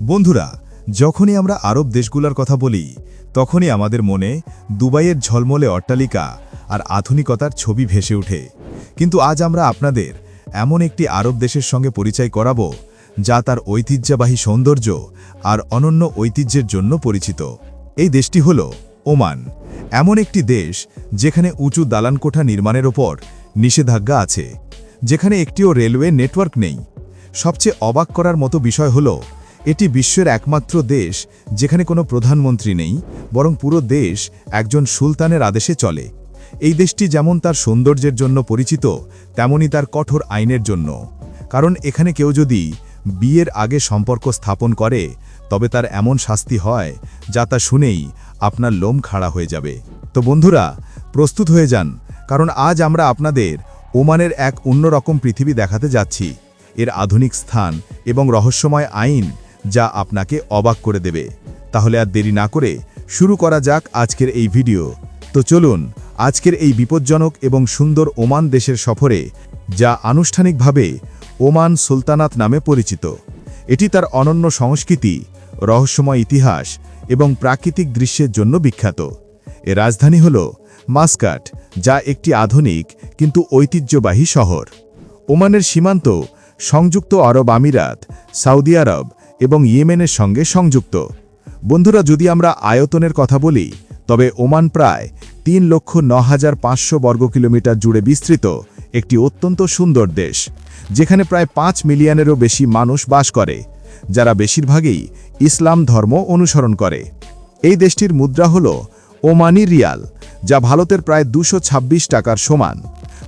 বন্ধুরা, যখনই আমরা আরব দেশগুলোর কথা বলি, তখনই আমাদের মনে দুবাইয়ের ঝলমলে অট্টালিকা আর আধুনিকতার ছবি ভেসে ওঠে। কিন্তু আজ আমরা আপনাদের এমন একটি আরব দেশের সঙ্গে পরিচয় করাবো, যা তার ঐতিহ্যবাহী সৌন্দর্য আর অনন্য ঐতিহ্যের জন্য পরিচিত। এই দেশটি হল ওমান, এমন একটি দেশ যেখানে উঁচু দালানকোঠা নির্মাণের ওপর নিষেধাজ্ঞা আছে, যেখানে একটিও রেলওয়ে নেটওয়ার্ক নেই। সবচেয়ে অবাক করার মতো বিষয় হল এটি বিশ্বের একমাত্র দেশ, যেখানে কোনো প্রধানমন্ত্রী নেই, বরং পুরো দেশ একজন সুলতানের আদেশে চলে। এই দেশটি যেমন তার সৌন্দর্যের জন্য পরিচিত, তেমনি তার কঠোর আইনের জন্য। কারণ এখানে কেউ যদি বিয়ের আগে সম্পর্ক স্থাপন করে, তবে তার এমন শাস্তি হয়, যা তা শুনেই আপনার লোম খাড়া হয়ে যাবে। তো বন্ধুরা, প্রস্তুত হয়ে যান, কারণ আজ আমরা আপনাদের ওমানের এক অন্যরকম পৃথিবী দেখাতে যাচ্ছি। এর আধুনিক স্থান এবং রহস্যময় আইন যা আপনাকে অবাক করে দেবে। তাহলে আর দেরি না করে শুরু করা যাক আজকের এই ভিডিও। তো চলুন, আজকের এই বিপজ্জনক এবং সুন্দর ওমান দেশের সফরে, যা আনুষ্ঠানিকভাবে ওমান সুলতানাত নামে পরিচিত। এটি তার অনন্য সংস্কৃতি, রহস্যময় ইতিহাস এবং প্রাকৃতিক দৃশ্যের জন্য বিখ্যাত। এর রাজধানী হল মাস্কাট, যা একটি আধুনিক কিন্তু ঐতিহ্যবাহী শহর। ওমানের সীমান্ত সংযুক্ত আরব আমিরাত সৌদি আরব এবং ইয়েমেনের সঙ্গে সংযুক্ত। বন্ধুরা, যদি আমরা আয়তনের কথা বলি, তবে ওমান প্রায় তিন লক্ষ ন হাজার পাঁচশো বর্গ কিলোমিটার জুড়ে বিস্তৃত একটি অত্যন্ত সুন্দর দেশ, যেখানে প্রায় পাঁচ মিলিয়নেরও বেশি মানুষ বাস করে, যারা বেশিরভাগই ইসলাম ধর্ম অনুসরণ করে। এই দেশটির মুদ্রা হল ওমানি রিয়াল, যা ভারতের প্রায় দুশো টাকার সমান।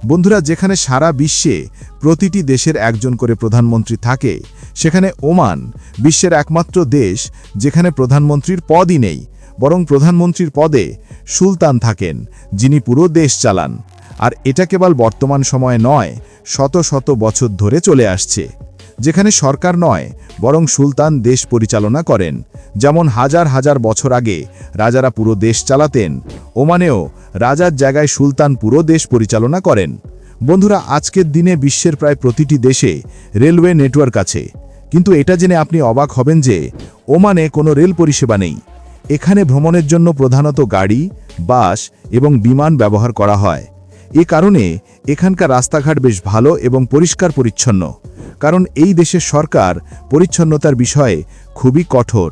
বন্ধুরা, যেখানে সারা বিশ্বে প্রতিটি দেশের একজন করে প্রধানমন্ত্রী থাকে, সেখানে ওমান বিশ্বের একমাত্র দেশ যেখানে প্রধানমন্ত্রীর পদই নেই, বরং প্রধানমন্ত্রীর পদে সুলতান থাকেন, যিনি পুরো দেশ চালান। আর এটা কেবল বর্তমান সময়ে নয়, শত শত বছর ধরে চলে আসছে। যেখানে সরকার নয়, বরং সুলতান দেশ পরিচালনা করেন। যেমন হাজার হাজার বছর আগে রাজারা পুরো দেশ চালাতেন, ওমানেও রাজার জায়গায় সুলতান পুরো দেশ পরিচালনা করেন। বন্ধুরা, আজকের দিনে বিশ্বের প্রায় প্রতিটি দেশে রেলওয়ে নেটওয়ার্ক আছে। কিন্তু এটা জেনে আপনি অবাক হবেন যে ওমানে কোনো রেল পরিষেবা নেই। এখানে ভ্রমণের জন্য প্রধানত গাড়ি, বাস এবং বিমান ব্যবহার করা হয়। এ কারণে এখানকার রাস্তাঘাট বেশ ভালো এবং পরিষ্কার পরিচ্ছন্ন কারণ এই দেশের সরকার পরিচ্ছন্নতার বিষয়ে খুবই কঠোর।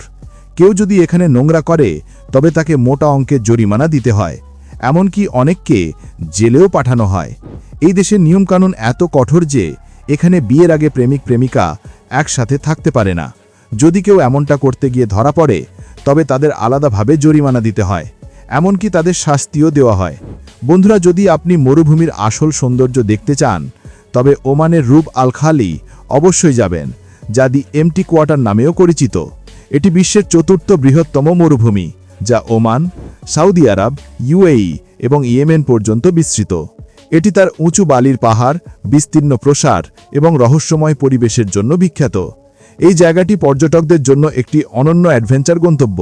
কেউ যদি এখানে নোংরা করে, তবে তাকে মোটা অঙ্কের জরিমানা দিতে হয়। এমনকি অনেককে জেলেও পাঠানো হয়। এই দেশের নিয়মকানুন এত কঠোর যে, এখানে বিয়ের আগে প্রেমিক প্রেমিকা একসাথে থাকতে পারে না। যদি কেউ এমনটা করতে গিয়ে ধরা পড়ে, তবে তাদের আলাদাভাবে জরিমানা দিতে হয়। এমনকি তাদের শাস্তিও দেওয়া হয়। বন্ধুরা, যদি আপনি মরুভূমির আসল সৌন্দর্য দেখতে চান, তবে ওমানের রূপ আল খালি অবশ্যই যাবেন, যা দি এমটি কোয়ার্টার নামেও পরিচিত। এটি বিশ্বের চতুর্থ বৃহত্তম মরুভূমি, যা ওমান, সৌদি আরব ইউএই এবং ইয়েমেন পর্যন্ত বিস্তৃত। এটি তার উঁচু বালির পাহাড়, বিস্তীর্ণ প্রসার এবং রহস্যময় পরিবেশের জন্য বিখ্যাত। এই জায়গাটি পর্যটকদের জন্য একটি অনন্য অ্যাডভেঞ্চার গন্তব্য,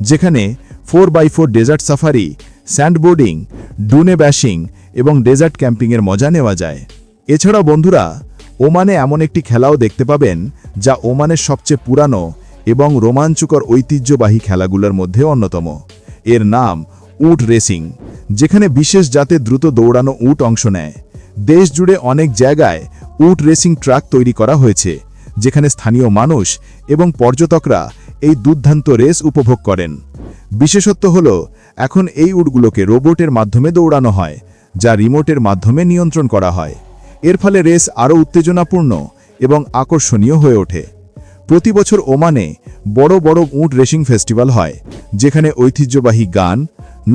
যেখানে four by four desert safari, sandboarding, dune bashing এবং ডেজার্ট ক্যাম্পিংয়ের মজা নেওয়া যায়। এছাড়া বন্ধুরা ওমানে এমন একটি খেলাও দেখতে পাবেন, যা ওমানের সবচেয়ে পুরানো এবং রোমাঞ্চকর ঐতিহ্যবাহী খেলাগুলোর মধ্যে অন্যতম। এর নাম উট রেসিং, যেখানে বিশেষ জাতে দ্রুত দৌড়ানো উট অংশ নেয়। দেশ জুড়ে অনেক জায়গায় উট রেসিং ট্রাক তৈরি করা হয়েছে, যেখানে স্থানীয় মানুষ এবং পর্যটকরা এই দুর্ধান্ত রেস উপভোগ করেন। বিশেষত্ব হল, এখন এই উটগুলোকে রোবটের মাধ্যমে দৌড়ানো হয়, যা রিমোটের মাধ্যমে নিয়ন্ত্রণ করা হয়। এর ফলে রেস আরও উত্তেজনাপূর্ণ এবং আকর্ষণীয় হয়ে ওঠে। প্রতি বছর ওমানে বড় বড় উঁট রেসিং ফেস্টিভ্যাল হয়, যেখানে ঐতিহ্যবাহী গান,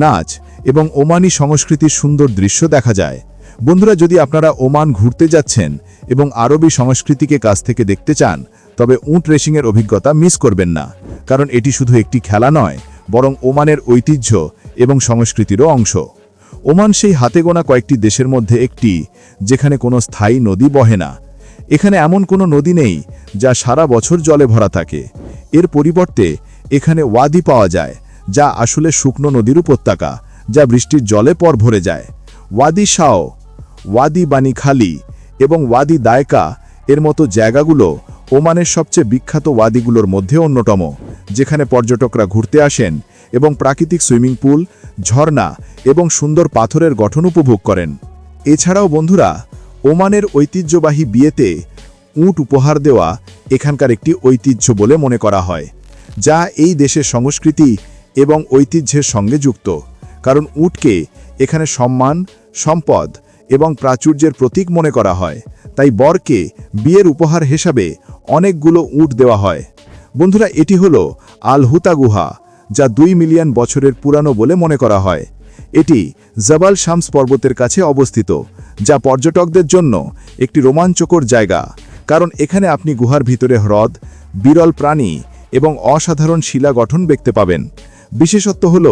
নাচ এবং ওমানি সংস্কৃতির সুন্দর দৃশ্য দেখা যায়। বন্ধুরা, যদি আপনারা ওমান ঘুরতে যাচ্ছেন এবং আরবি সংস্কৃতিকে কাছ থেকে দেখতে চান, তবে উঁট রেসিংয়ের অভিজ্ঞতা মিস করবেন না, কারণ এটি শুধু একটি খেলা নয়, বরং ওমানের ঐতিহ্য এবং সংস্কৃতিরও অংশ। ওমান সেই হাতে গোনা কয়েকটি দেশের মধ্যে একটি, যেখানে কোনো স্থায়ী নদী বহে না। এখানে এমন কোনো নদী নেই, যা সারা বছর জলে ভরা থাকে। এর পরিবর্তে, এখানে ওয়াদি পাওয়া যায়, যা আসলে শুকনো নদীর উপত্যকা, যা বৃষ্টির জলে পর ভরে যায়। ওয়াদি শাও, ওয়াদি বানি খালি এবং ওয়াদি দায়কা, এর মতো জায়গাগুলো ওমানের সবচেয়ে বিখ্যাত ওয়াদিগুলোর মধ্যে অন্যতম, যেখানে পর্যটকরা ঘুরতে আসেন এবং প্রাকৃতিক সুইমিং পুল, ঝর্ণা এবং সুন্দর পাথরের গঠন উপভোগ করেন। এছাড়াও বন্ধুরা, ওমানের ঐতিহ্যবাহী বিয়েতে উট উপহার দেওয়া এখানকার একটি ঐতিহ্য বলে মনে করা হয়, যা এই দেশের সংস্কৃতি এবং ঐতিহ্যের সঙ্গে যুক্ত। কারণ উটকে এখানে সম্মান, সম্পদ এবং প্রাচুর্যের প্রতীক মনে করা হয়। তাই বরকে বিয়ের উপহার হিসাবে অনেকগুলো উট দেওয়া হয়। বন্ধুরা, এটি হল আলহুতা গুহা, যা দুই মিলিয়ন বছরের পুরানো বলে মনে করা হয়। এটি জবাল শামস পর্বতের কাছে অবস্থিত, যা পর্যটকদের জন্য একটি রোমাঞ্চকর জায়গা, কারণ এখানে আপনি গুহার ভিতরে হ্রদ, বিরল প্রাণী এবং অসাধারণ শিলা গঠন দেখতে পাবেন। বিশেষত্ব হল,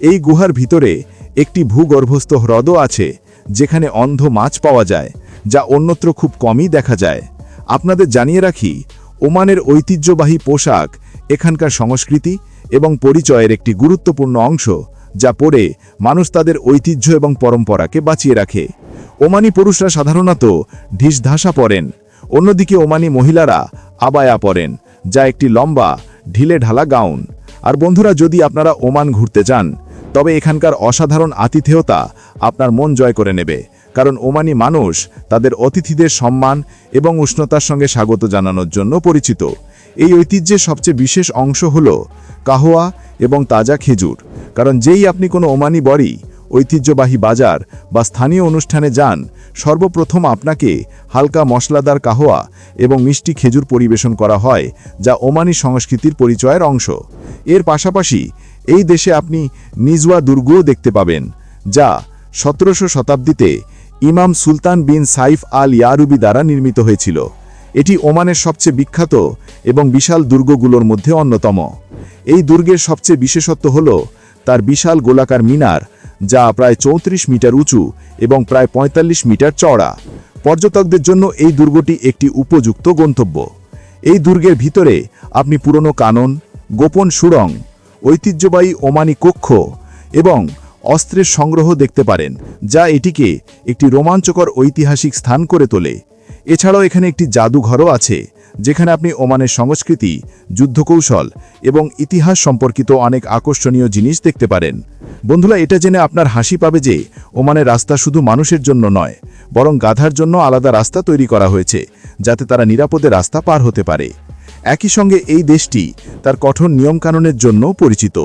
এই গুহার ভিতরে একটি ভূগর্ভস্থ হ্রদও আছে, যেখানে অন্ধ মাছ পাওয়া যায়। যা অন্যত্র খুব কমই দেখা যায়। আপনাদের জানিয়ে রাখি, ওমানের ঐতিহ্যবাহী পোশাক এখানকার সংস্কৃতি এবং পরিচয়ের একটি গুরুত্বপূর্ণ অংশ যা পরে মানুষ তাদের ঐতিহ্য এবং পরম্পরাকে বাঁচিয়ে রাখে। ওমানি পুরুষরা সাধারণত ঢিসঢাসা পরেন, অন্যদিকে ওমানি মহিলারা আবায়া পরেন, যা একটি লম্বা, ঢিলে ঢালা গাউন। আর বন্ধুরা, যদি আপনারা ওমান ঘুরতে যান, তবে এখানকার অসাধারণ আতিথেয়তা আপনার মন জয় করে নেবে। কারণ ওমানি মানুষ তাদের অতিথিদের সম্মান এবং উষ্ণতার সঙ্গে স্বাগত জানানোর জন্য পরিচিত। এই ঐতিহ্যের সবচেয়ে বিশেষ অংশ হল কাহোয়া এবং তাজা খেজুর। কারণ যেই আপনি কোনো ওমানি বড়ি, ঐতিহ্যবাহী বাজার বা স্থানীয় অনুষ্ঠানে যান, সর্বপ্রথম আপনাকে হালকা মশলাদার কাহোয়া এবং মিষ্টি খেজুর পরিবেশন করা হয়, যা ওমানি সংস্কৃতির পরিচয়ের অংশ। এর পাশাপাশি এই দেশে আপনি নিজওয়া দুর্গও দেখতে পাবেন, যা সতেরোশো শতাব্দীতে ইমাম সুলতান বিন সাইফ আল ইয়ারুবি দ্বারা নির্মিত হয়েছিল। এটি ওমানের সবচেয়ে বিখ্যাত এবং বিশাল দুর্গগুলোর মধ্যে অন্যতম। এই দুর্গের সবচেয়ে বিশেষত্ব হল, তার বিশাল গোলাকার মিনার, যা প্রায় চৌত্রিশ মিটার উঁচু এবং প্রায় ৪৫ মিটার চওড়া। পর্যটকদের জন্য এই দুর্গটি একটি উপযুক্ত গন্তব্য। এই দুর্গের ভিতরে আপনি পুরনো কানন, গোপন সুড়ং ঐতিহ্যবাহী ওমানি কক্ষ এবং অস্ত্রের সংগ্রহ দেখতে পারেন, যা এটিকে একটি রোমাঞ্চকর ঐতিহাসিক স্থান করে তোলে। এছাড়াও এখানে একটি জাদুঘরও আছে, যেখানে আপনি ওমানের সংস্কৃতি, যুদ্ধকৌশল এবং ইতিহাস সম্পর্কিত অনেক আকর্ষণীয় জিনিস দেখতে পারেন। বন্ধুরা, এটা জেনে আপনার হাসি পাবে যে ওমানের রাস্তা শুধু মানুষের জন্য নয়, বরং গাধার জন্য আলাদা রাস্তা তৈরি করা হয়েছে, যাতে তারা নিরাপদে রাস্তা পার হতে পারে। একই সঙ্গে এই দেশটি তার কঠোর নিয়মকানুনের জন্য পরিচিত।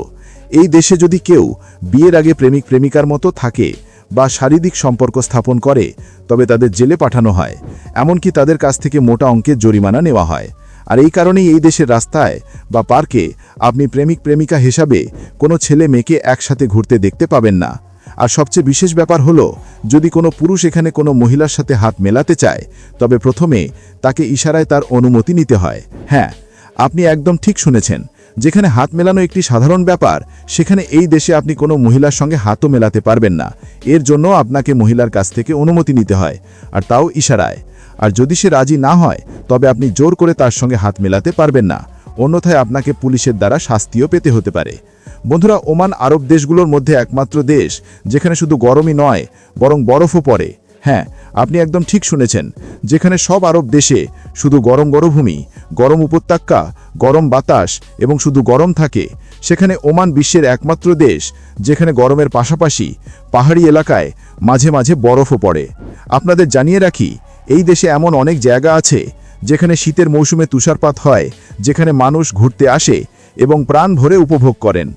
এই দেশে যদি কেউ বিয়ের আগে প্রেমিক প্রেমিকার মতো থাকে বা শারীরিক সম্পর্ক স্থাপন করে, তবে তাদের জেলে পাঠানো হয়। এমনকি তাদের কাছ থেকে মোটা অঙ্কের জরিমানা নেওয়া হয়। আর এই কারণেই এই দেশের রাস্তায় বা পার্কে আপনি প্রেমিক প্রেমিকা হিসাবে কোনো ছেলে মেয়েকে একসাথে ঘুরতে দেখতে পাবেন না। আর সবচেয়ে বিশেষ ব্যাপার হলো, যদি কোনো পুরুষ এখানে কোনো মহিলার সাথে হাত মেলাতে চায়, তবে প্রথমে তাকে ইশারায় তার অনুমতি নিতে হয়। হ্যাঁ আপনি একদম ঠিক শুনেছেন। যেখানে হাত মেলানো একটি সাধারণ ব্যাপার, সেখানে এই দেশে আপনি কোনো মহিলার সঙ্গে হাতও মেলাতে পারবেন না। এর জন্য আপনাকে মহিলার কাছ থেকে অনুমতি নিতে হয়, আর তাও ইশারায়। আর যদি সে রাজি না হয়, তবে আপনি জোর করে তার সঙ্গে হাত মেলাতে পারবেন না। অন্যথায় আপনাকে পুলিশের দ্বারা শাস্তিও পেতে হতে পারে। বন্ধুরা, ওমান আরব দেশগুলোর মধ্যে একমাত্র দেশ, যেখানে শুধু গরমই নয়, বরং বরফও পড়ে। হ্যাঁ আপনি একদম ঠিক শুনেছেন, যেখানে সব আরব দেশে শুধু গরম গরভূমি, গরম উপত্যকা, গরম বাতাস এবং শুধু গরম থাকে, সেখানে ওমান বিশ্বের একমাত্র দেশ, যেখানে গরমের পাশাপাশি পাহাড়ি এলাকায় মাঝে মাঝে বরফও পড়ে। আপনাদের জানিয়ে রাখি, এই দেশে এমন অনেক জায়গা আছে, যেখানে শীতের মৌসুমে তুষারপাত হয়, যেখানে মানুষ ঘুরতে আসে এবং প্রাণ ভরে উপভোগ করেন।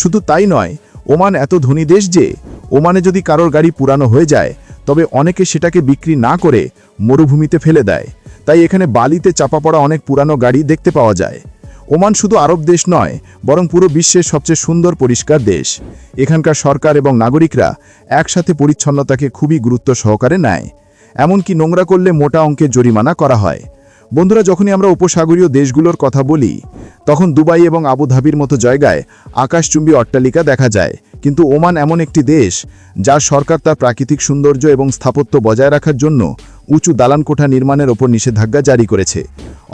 শুধু তাই নয়, ওমান এত ধনী দেশ যে, ওমানে যদি কারোর গাড়ি পুরানো হয়ে যায় তবে অনেকে সেটাকে বিক্রি না করে মরুভূমিতে ফেলে দেয়। তাই এখানে বালিতে চাপা পড়া অনেক পুরানো গাড়ি দেখতে পাওয়া যায়। ওমান শুধু আরব দেশ নয়, বরং পুরো বিশ্বের সবচেয়ে সুন্দর পরিষ্কার দেশ। এখানকার সরকার এবং নাগরিকরা একসাথে পরিচ্ছন্নতাকে খুবই গুরুত্ব সহকারে নেয়। এমনকি নোংরা করলে মোটা অঙ্কের জরিমানা করা হয়। বন্ধুরা, যখনই আমরা উপসাগরীয় দেশগুলোর কথা বলি তখন দুবাই এবং আবুধাবির মতো জায়গায় আকাশচুম্বী অট্টালিকা দেখা যায়। কিন্তু ওমান এমন একটি দেশ, যার সরকার তার প্রাকৃতিক সৌন্দর্য এবং স্থাপত্য বজায় রাখার জন্য উঁচু দালান কোঠা নির্মাণের ওপর নিষেধাজ্ঞা জারি করেছে।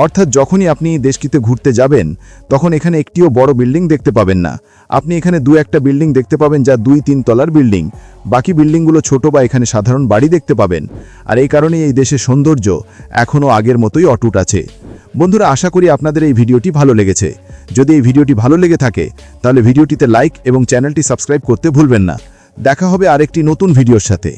অর্থাৎ যখনই আপনি দেশটিতে ঘুরতে যাবেন, তখন এখানে একটিও বড় বিল্ডিং দেখতে পাবেন না। আপনি এখানে দু একটা বিল্ডিং দেখতে পাবেন যা দুই তিন তলার বিল্ডিং। বাকি বিল্ডিংগুলো ছোট বা এখানে সাধারণ বাড়ি দেখতে পাবেন। আর এই কারণেই এই দেশের সৌন্দর্য এখনও আগের মতোই অটুট আছে। বন্ধুরা, আশা করি আপনাদের এই ভিডিওটি ভালো লেগেছে। যদি এই ভিডিওটি ভালো লেগে থাকে, তাহলে ভিডিওটিতে লাইক এবং চ্যানেলটি সাবস্ক্রাইব করতে ভুলবেন না। দেখা হবে আরেকটি নতুন ভিডিওর সাথে।